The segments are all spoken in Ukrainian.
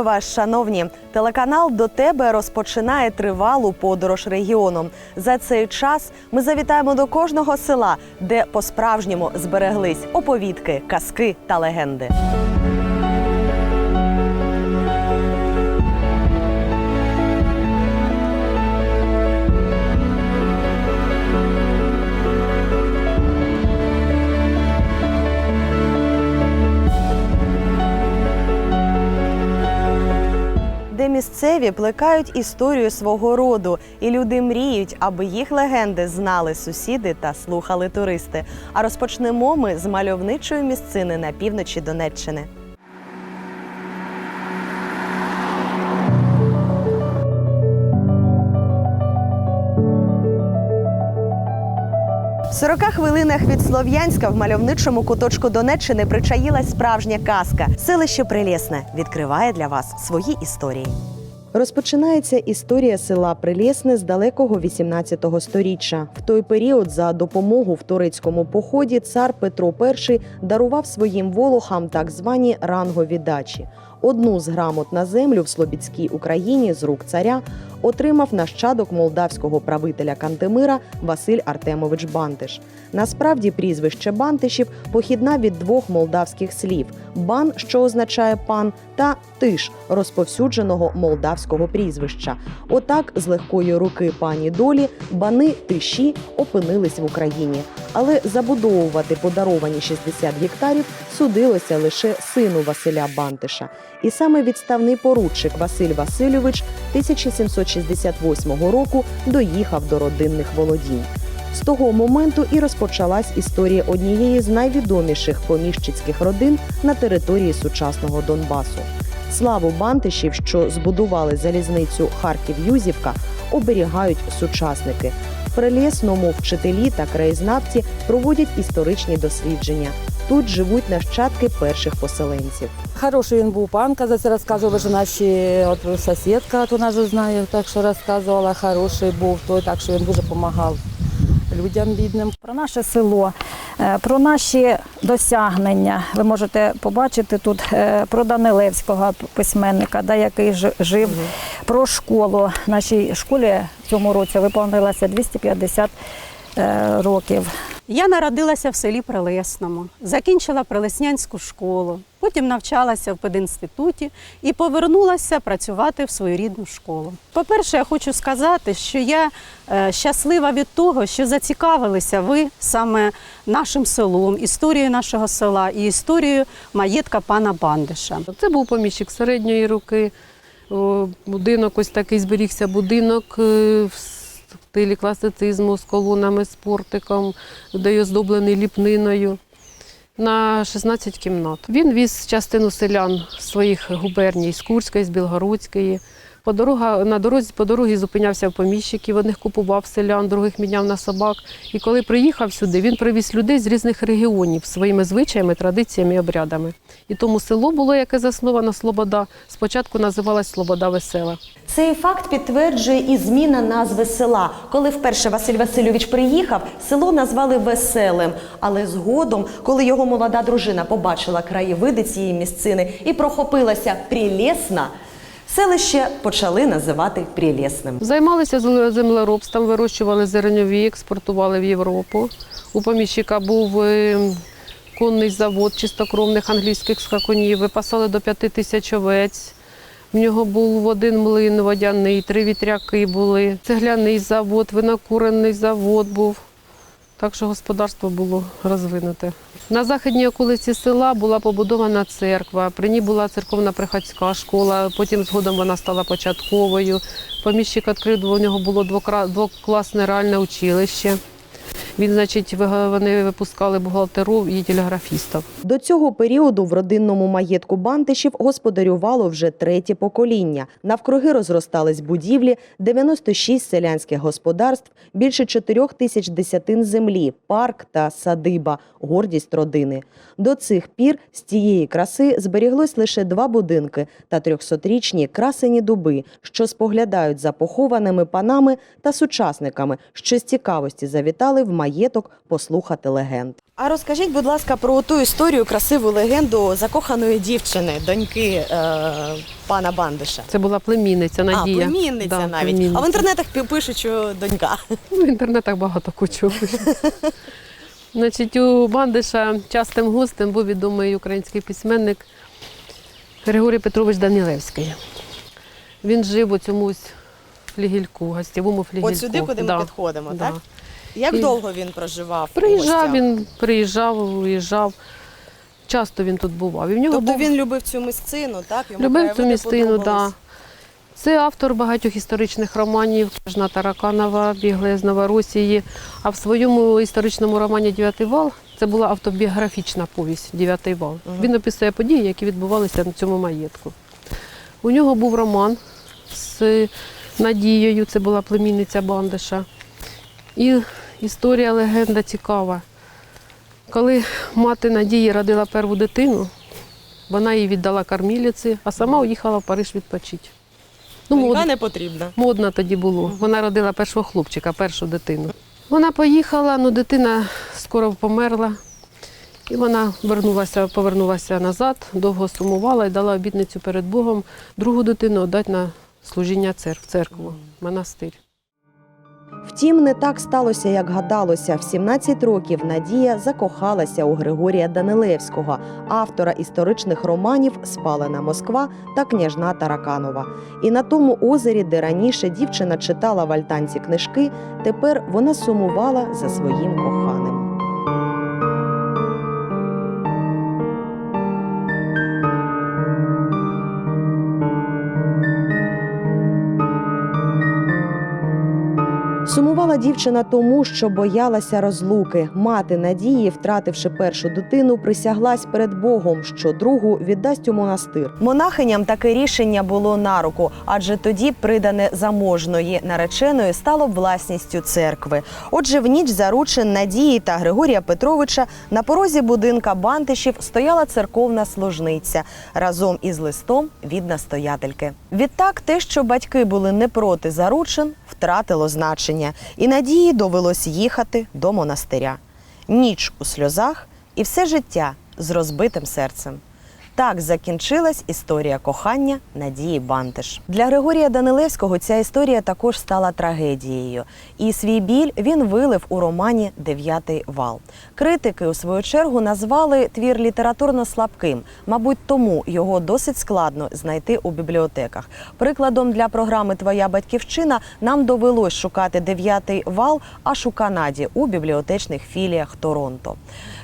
Вітаю вас, шановні! Телеканал до тебе розпочинає тривалу подорож регіоном. За цей час ми завітаємо до кожного села, де по-справжньому збереглись оповідки, казки та легенди. Місцеві плекають історію свого роду, і люди мріють, аби їх легенди знали сусіди та слухали туристи. А розпочнемо ми з мальовничої місцини на півночі Донеччини. В 40 хвилинах від Слов'янська в мальовничому куточку Донеччини причаїлась справжня казка. Селище Прилєсне відкриває для вас свої історії. Розпочинається історія села Прилєсне з далекого 18 сторіччя. В той період за допомогу в турецькому поході цар Петро І дарував своїм волохам так звані рангові дачі. Одну з грамот на землю в Слобідській Україні з рук царя отримав нащадок молдавського правителя Кантемира Василь Артемович Бантиш. Насправді прізвище Бантишів похідна від двох молдавських слів: бан, що означає пан, та тиш розповсюдженого молдавського прізвища. Отак, з легкої руки пані долі, бани тиші опинились в Україні. Але забудовувати подаровані 60 гектарів судилося лише сину Василя Бантиша. І саме відставний поручик Василь Васильович 1768 року доїхав до родинних володінь. З того моменту і розпочалась історія однієї з найвідоміших поміщицьких родин на території сучасного Донбасу. Славу бантишів, що збудували залізницю Харків-Юзівка, оберігають сучасники. В Прилєсному вчителі та краєзнавці проводять історичні дослідження. Тут живуть нащадки перших поселенців. Хороший він був пан, казати, розказували, що наші от сусідка, то вона ж знає, так що розказувала, хороший був той, так що він дуже допомагав людям бідним. Про наше село, е, про наші досягнення. Ви можете побачити тут е, про Данилевського письменника, да, який жив, про школу. Нашій школі в цьому році виповнилося 250 е, років. Я народилася в селі Прилесному, закінчила Прилеснянську школу, потім навчалася в пединституті і повернулася працювати в свою рідну школу. По-перше, я хочу сказати, що я е, щаслива від того, що зацікавилися ви саме нашим селом, історією нашого села і історією маєтка пана Бандиша. Це був поміщик середньої руки. Будинок, ось такий зберігся будинок е, стилі класицизму з колонами, з портиком, де оздоблений ліпниною. На 16 кімнат. Він віз частину селян своїх губерній з Курської, з Білгородської. По дорога, на дорозі, по дорозі зупинявся в поміщиків, одних купував селян, других міняв на собак. І коли приїхав сюди, він привіз людей з різних регіонів своїми звичаями, традиціями і обрядами. І тому село було, яке засновано Слобода, спочатку називалось Слобода Весела. Цей факт підтверджує і зміна назви села. Коли вперше Василь Васильович приїхав, село назвали Веселим. Але згодом, коли його молода дружина побачила краєвиди цієї місцини і прохопилася Прілєсна, селище почали називати Прілєсним. Займалися землеробством, вирощували зернові, експортували в Європу. У поміщика був е, конний завод чистокровних англійських скакунів, випасали до п'яти тисяч овець. В нього був один млин водяний, три вітряки були, цегляний завод, винокуренний завод був. Так що господарство було розвинуте. На західній околиці села була побудована церква. При ній була церковна приходська школа, потім згодом вона стала початковою. Поміщик відкрив, у нього було двокласне реальне училище. Він, значить, вони випускали бухгалтерів і телеграфістів. До цього періоду в родинному маєтку Бантишів господарювало вже третє покоління. Навкруги розростались будівлі, 96 селянських господарств, більше 4 тисяч десятин землі, парк та садиба – гордість родини. До цих пір з цієї краси зберіглось лише два будинки та 300-річні красені дуби, що споглядають за похованими панами та сучасниками, що з цікавості завітали в маєток послухати легенд. А розкажіть, будь ласка, про ту історію, красиву легенду закоханої дівчини, доньки е, пана Бандиша. Це була племінниця Надія. А, племінниця Да, навіть. племінниця. А в інтернетах пі- пишуть, що донька. Ну, В інтернетах багато кучу. Значить, у Бандиша частим гостем був відомий український письменник Григорій Петрович Данілевський. Він жив у цьому ось флігельку, гостєвому флігельку. От сюди, куди ми підходимо, да. так? Як І- довго він проживав? у Приїжджав гостях? він, приїжджав, уїжджав. Часто він тут бував. І в нього Тобто був... він любив цю місцину, так? Йому Любив цю краєвиди містину, так. подобались? Да. Це автор багатьох історичних романів, Княжна Тараканова, Бігли з Новоросії. А в своєму історичному романі Дев'ятий вал це була автобіографічна повість Дев'ятий вал. Він описує події, які відбувалися на цьому маєтку. У нього був роман з Надією, це була племінниця Бандиша. І історія легенда цікава. Коли мати Надії родила перву дитину, вона її віддала корміліці, а сама уїхала в Париж відпочити. Ну, мод, не потрібна. модно тоді було. Вона родила першого хлопчика, першу дитину. Вона поїхала, але дитина скоро померла. І вона вернулася, повернулася назад, довго сумувала і дала обітницю перед Богом другу дитину віддати на служіння церкв, церкву, монастир. Втім, не так сталося, як гадалося. В 17 років Надія закохалася у Григорія Данилевського, автора історичних романів Спалена Москва та княжна Тараканова. І на тому озері, де раніше дівчина читала в альтанці книжки, тепер вона сумувала за своїм коханим. Дівчина тому, що боялася розлуки. Мати Надії, втративши першу дитину, присяглась перед Богом, що другу віддасть у монастир. Монахиням таке рішення було на руку, адже тоді придане заможної нареченої стало власністю церкви. Отже, в ніч заручин Надії та Григорія Петровича на порозі будинка Бантишів стояла церковна служниця разом із листом від настоятельки. Відтак, те, що батьки були не проти заручин, втратило значення, і Надії довелось їхати до монастиря. Ніч у сльозах і все життя з розбитим серцем. Так закінчилась історія кохання Надії Бантиш. Для Григорія Данилевського ця історія також стала трагедією, і свій біль він вилив у романі Дев'ятий вал. Критики у свою чергу назвали твір літературно слабким. Мабуть, тому його досить складно знайти у бібліотеках. Прикладом для програми Твоя батьківщина нам довелось шукати дев'ятий вал аж у Канаді у бібліотечних філіях Торонто.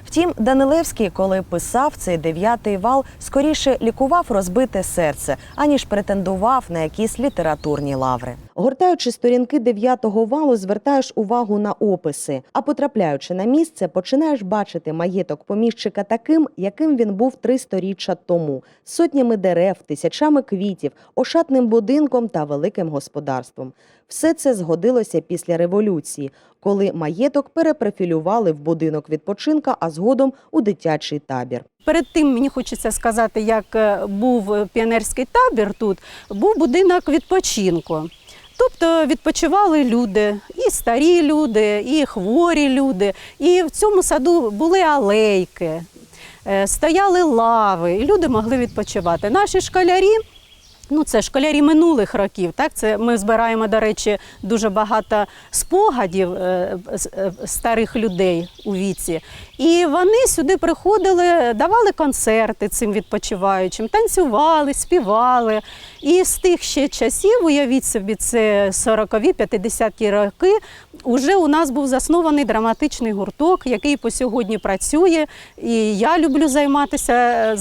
Втім, Данилевський, коли писав цей дев'ятий вал, скоріше лікував розбите серце, аніж претендував на якісь літературні лаври. Гортаючи сторінки дев'ятого валу, звертаєш увагу на описи. А потрапляючи на місце, починаєш бачити маєток поміщика таким, яким він був три сторіччя тому: сотнями дерев, тисячами квітів, ошатним будинком та великим господарством. Все це згодилося після революції, коли маєток перепрофілювали в будинок відпочинка, а згодом у дитячий табір. Перед тим мені хочеться сказати, як е, був піонерський табір тут, був будинок відпочинку. Тобто відпочивали люди, і старі люди, і хворі люди. І в цьому саду були алейки, е, стояли лави, і люди могли відпочивати. Наші школярі. Ну, це школярі минулих років. Так, це ми збираємо, до речі, дуже багато спогадів е, е, старих людей у віці. І вони сюди приходили, давали концерти цим відпочиваючим, танцювали, співали. І з тих ще часів, уявіть собі, це 40-ві, 50-ті роки, уже у нас був заснований драматичний гурток, який по сьогодні працює. І я люблю займатися,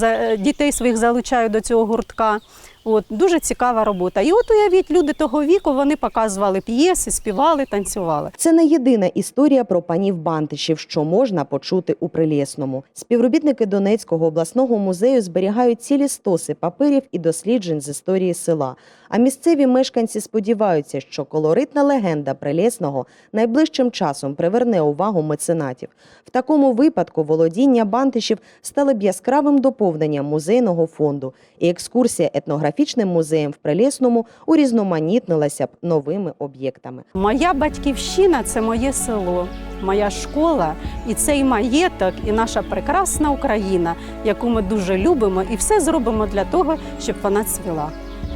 е, дітей своїх залучаю до цього гуртка. От дуже цікава робота. І от уявіть, люди того віку вони показували п'єси, співали, танцювали. Це не єдина історія про панів Бантишів, що можна почути у Прилєсному. Співробітники Донецького обласного музею зберігають цілі стоси паперів і досліджень з історії села. А місцеві мешканці сподіваються, що колоритна легенда Прилєсного найближчим часом приверне увагу меценатів. В такому випадку володіння Бантишів стали б яскравим доповненням музейного фонду, і екскурсія етнографічного етнографічним музеєм в Прилісному урізноманітнилася б новими об'єктами. Моя батьківщина це моє село, моя школа, і цей маєток, і наша прекрасна Україна, яку ми дуже любимо, і все зробимо для того, щоб вона цвіла.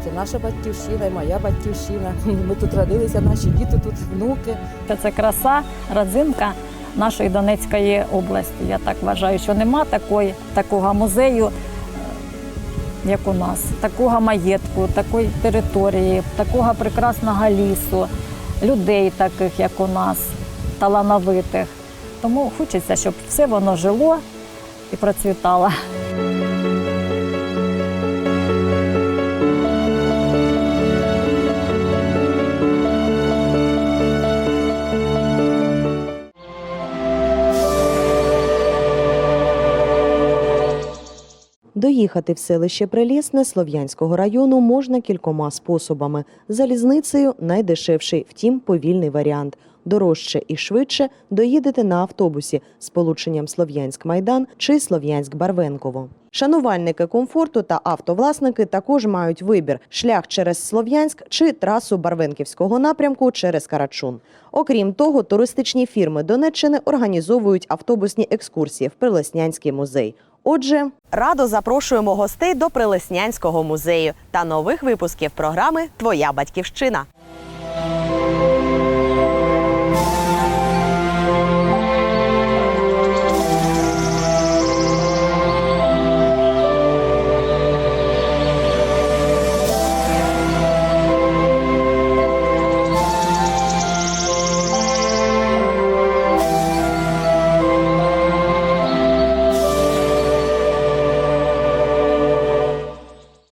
Це наша батьківщина і моя батьківщина. Ми тут родилися, наші діти тут, внуки. Це краса, родзинка нашої Донецької області. Я так вважаю, що нема такої, такого музею, як у нас, такого маєтку, такої території, такого прекрасного лісу, людей таких, як у нас, талановитих. Тому хочеться, щоб все воно жило і процвітало. Доїхати в селище Прилісне Слов'янського району можна кількома способами. Залізницею найдешевший, втім повільний варіант. Дорожче і швидше доїдете на автобусі з полученням Слов'янськ-Майдан чи Слов'янськ-Барвенково. Шанувальники комфорту та автовласники також мають вибір шлях через Слов'янськ чи трасу Барвенківського напрямку через Карачун. Окрім того, туристичні фірми Донеччини організовують автобусні екскурсії в Прилеснянський музей. Отже, радо запрошуємо гостей до Прилеснянського музею та нових випусків програми Твоя батьківщина.